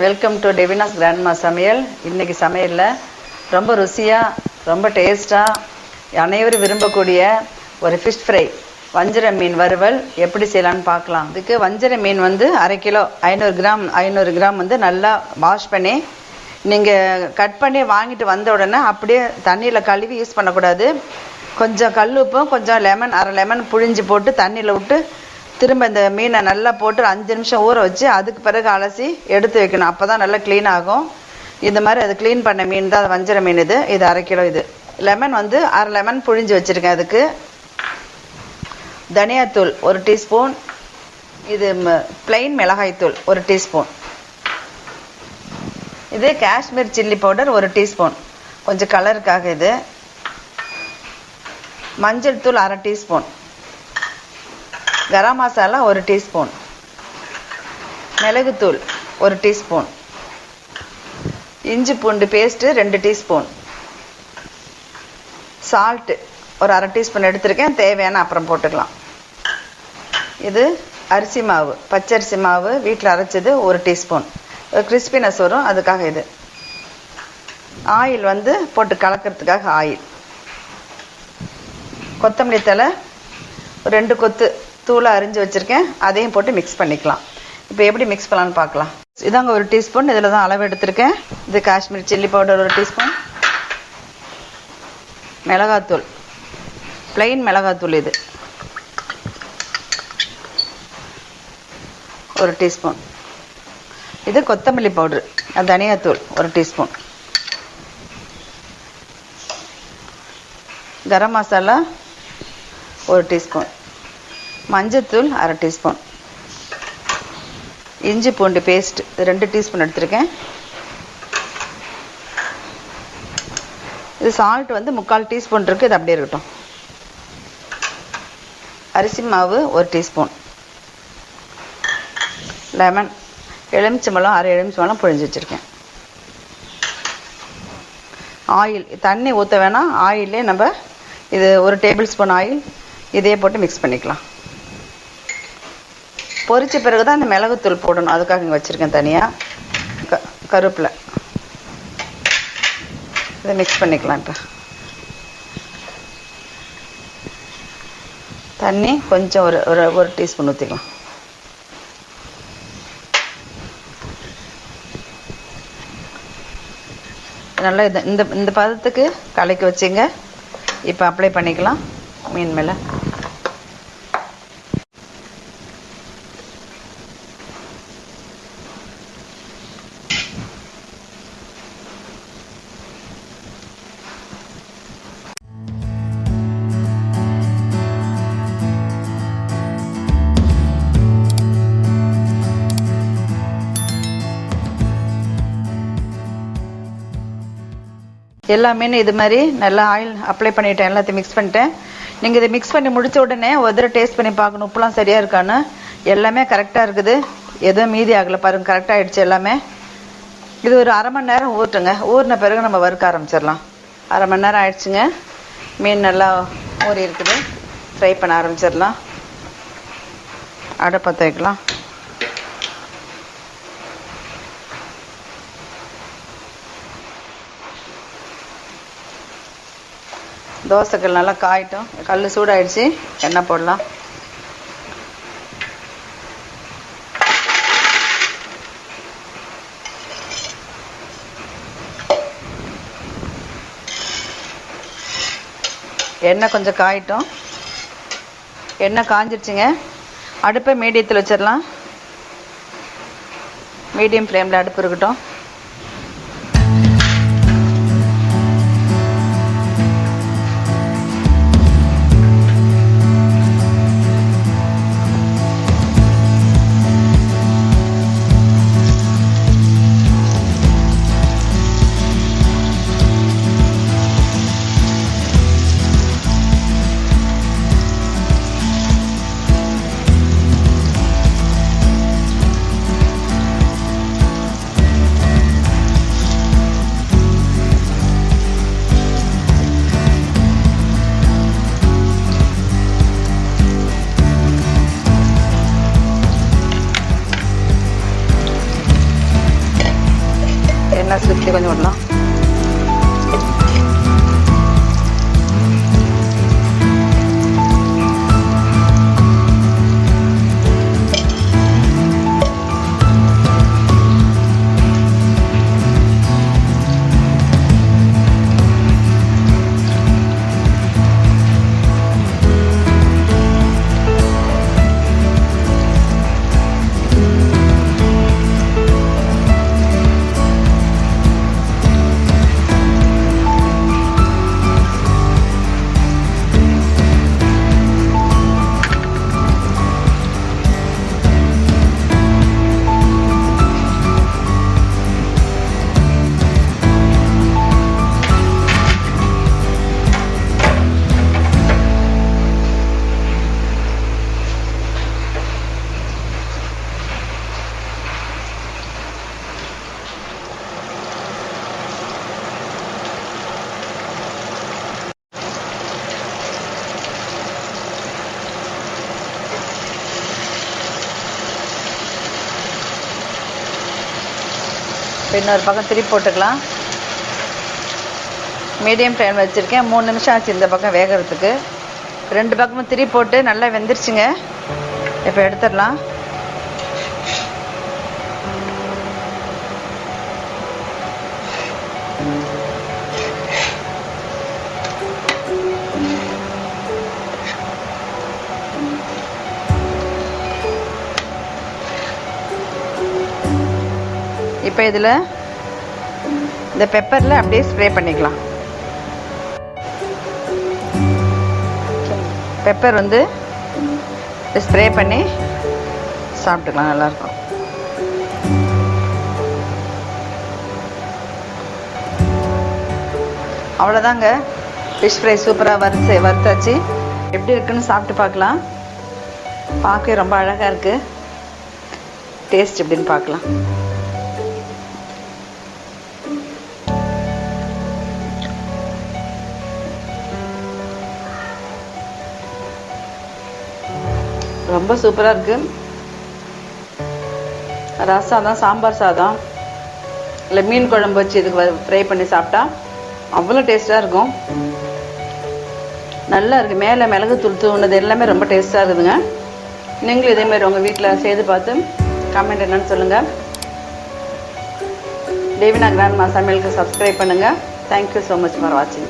Welcome to டெவினாஸ் grandma சமையல். இன்னைக்கு சமையலில் ரொம்ப ருசியாக ரொம்ப டேஸ்ட்டாக அனைவரும் விரும்பக்கூடிய ஒரு ஃபிஷ் ஃப்ரை வஞ்சர மீன் வறுவல் எப்படி செய்யலாம்னு பார்க்கலாம். இதுக்கு வஞ்சர மீன் வந்து அரை கிலோ ஐநூறு கிராம் ஐநூறு கிராம் வந்து நல்லா வாஷ் பண்ணி நீங்கள் கட் பண்ணி வாங்கிட்டு வந்த உடனே அப்படியே தண்ணியில் கழுவி யூஸ் பண்ணக்கூடாது. கொஞ்சம் கல் உப்பும் கொஞ்சம் லெமன் அரை லெமன் புழிஞ்சு போட்டு தண்ணியில் விட்டு திரும்ப இந்த மீனை நல்லா போட்டு அஞ்சு நிமிஷம் ஊற வச்சு அதுக்கு பிறகு அலசி எடுத்து வைக்கணும். அப்போ தான் நல்லா க்ளீன் ஆகும். இந்த மாதிரி அது க்ளீன் பண்ண மீன் தான் அது வஞ்சிர மீன் இது. இது அரை கிலோ இது. லெமன் வந்து அரை லெமன் புழிஞ்சு வச்சுருக்கேன் அதுக்கு. தனியாத்தூள் ஒரு டீஸ்பூன். இது பிளெயின் மிளகாய்த்தூள் ஒரு டீஸ்பூன். இது காஷ்மீர் சில்லி பவுடர் ஒரு டீஸ்பூன். கொஞ்சம் கலருக்காக இது. மஞ்சள் தூள் அரை டீஸ்பூன். கரம் மசாலா ஒரு டீஸ்பூன். மிளகுத்தூள் ஒரு டீஸ்பூன். இஞ்சி பூண்டு பேஸ்ட்டு ரெண்டு டீஸ்பூன். சால்ட்டு ஒரு அரை டீஸ்பூன் எடுத்திருக்கேன். தேவையான அப்புறம் போட்டுக்கலாம். இது அரிசி மாவு பச்சரிசி மாவு வீட்டில் அரைச்சது ஒரு டீஸ்பூன். கிறிஸ்பினஸ் வரும் அதுக்காக இது. ஆயில் வந்து போட்டு கலக்கிறதுக்காக ஆயில். கொத்தமல்லி தலை ரெண்டு கொத்து தூளை அரிஞ்சு வச்சுருக்கேன் அதையும் போட்டு மிக்ஸ் பண்ணிக்கலாம். இப்போ எப்படி மிக்ஸ் பண்ணலான்னு பார்க்கலாம். இதாங்க ஒரு டீஸ்பூன் இதில் தான் அளவு எடுத்திருக்கேன். இது காஷ்மீர் சில்லி பவுடர் ஒரு டீஸ்பூன் மிளகாத்தூள். பிளெயின் மிளகாத்தூள் இது. ஒரு டீஸ்பூன் இது கொத்தமல்லி பவுட்ரு தனியாத்தூள் ஒரு டீஸ்பூன் கரம் மசாலா ஒரு டீஸ்பூன் மஞ்சத்தூள் அரை டீஸ்பூன். இஞ்சி பூண்டு பேஸ்ட் ரெண்டு டீஸ்பூன் எடுத்திருக்கேன். இது சால்ட் வந்து முக்கால் டீஸ்பூன் இருக்குது இது அப்படியே இருக்கட்டும். அரிசி மாவு ஒரு டீஸ்பூன். லெமன் எலுமிச்சம்பழம் அரை எலுமிச்சம்பழம் புழிஞ்சு வச்சுருக்கேன். ஆயில் தண்ணி ஊற்ற வேணாம். ஆயிலே நம்ம இது ஒரு டேபிள் ஸ்பூன் ஆயில் இதே போட்டு மிக்ஸ் பண்ணிக்கலாம். பொரிச்ச பிறகு தான் இந்த மிளகுத்தூள் போடணும். அதுக்காக இங்கே வச்சுருக்கேன் தனியாக க கருப்பில். இதை மிக்ஸ் பண்ணிக்கலாம் இப்போ தண்ணி கொஞ்சம் ஒரு ஒரு ஒரு டீஸ்பூன் ஊற்றிக்கலாம் நல்லா இது இந்த இந்த பதத்துக்கு கலக்கி வச்சுங்க. இப்போ அப்ளை பண்ணிக்கலாம். மீன் மேலே. எல்லா மீனும் இது மாதிரி நல்லா ஆயில் அப்ளை பண்ணிட்டேன் எல்லாத்தையும் மிக்ஸ் பண்ணிட்டேன். நீங்கள் இதை மிக்ஸ் பண்ணி முடிச்ச உடனே ஒரு தடவை டேஸ்ட் பண்ணி பார்க்கணும் உப்புலாம் சரியாக இருக்கான்னு. எல்லாமே கரெக்டாக இருக்குது. எதுவும் மீதி ஆகலை பாருங்க கரெக்டாக ஆகிடுச்சு எல்லாமே. இது ஒரு அரை மணி நேரம் ஊற்றுங்க ஊறின பிறகு நம்ம வறுக்க ஆரம்பிச்சிடலாம். அரை மணி நேரம் ஆயிடுச்சுங்க. மீன் நல்லா ஊறி இருக்குது ஃப்ரை பண்ண ஆரம்பிச்சிடலாம். அடுப்பத்தை வைக்கலாம். தோசைக்கல் நல்லா காயட்டும். கல் சூடாயிடுச்சு. எண்ணெய் போடலாம். எண்ணெய் கொஞ்சம் காயட்டும். எண்ணெய் காஞ்சிருச்சுங்க. அடுப்பை மீடியத்தில் வச்சிடலாம். மீடியம் ஃப்ளேமில் அடுப்பு இருக்கட்டும். കാത്തിരിക്കുക കൊണ്ടുള്ള இப்போ இன்னொரு பக்கம் திருப்பி போட்டுக்கலாம். மீடியம் ஃப்ளேம் வச்சுருக்கேன். மூணு நிமிஷம் ஆச்சு இந்த பக்கம் வேகிறதுக்கு. ரெண்டு பக்கமும் திருப்பி போட்டு நல்லா வெந்துருச்சுங்க. இப்போ எடுத்துடலாம். இப்போ இதில் இந்த பெப்பரில் அப்படியே ஸ்ப்ரே பண்ணிக்கலாம். பெப்பர் வந்து ஸ்ப்ரே பண்ணி சாப்பிட்டுக்கலாம் நல்லாயிருக்கும். அவ்வளோதாங்க. ஃபிஷ் ஃப்ரை சூப்பராக வறுத்து வறுத்தாச்சு. எப்படி இருக்குன்னு சாப்பிட்டு பார்க்கலாம். பார்க்க ரொம்ப அழகாக இருக்குது டேஸ்ட் எப்படின்னு பார்க்கலாம். ரொம்ப சூப்பராக இருக்குது ரசம் தான் சாம்பார் சாதம் இல்லை மீன் குழம்பு வச்சு இதுக்கு ஃப்ரை பண்ணி சாப்பிட்டா அவ்வளோ டேஸ்ட்டாக இருக்கும். நல்லா இருக்குது மேலே மிளகு தூள் தூணுது எல்லாமே ரொம்ப டேஸ்ட்டாக இருக்குதுங்க. நீங்களும் இதேமாரி உங்கள் வீட்டில் செய்து பார்த்து கமெண்ட் என்னன்னு சொல்லுங்கள் தேவினா கிராண்ட்மா சமையலுக்கு சப்ஸ்கிரைப் பண்ணுங்கள் thank you so much for வாட்சிங்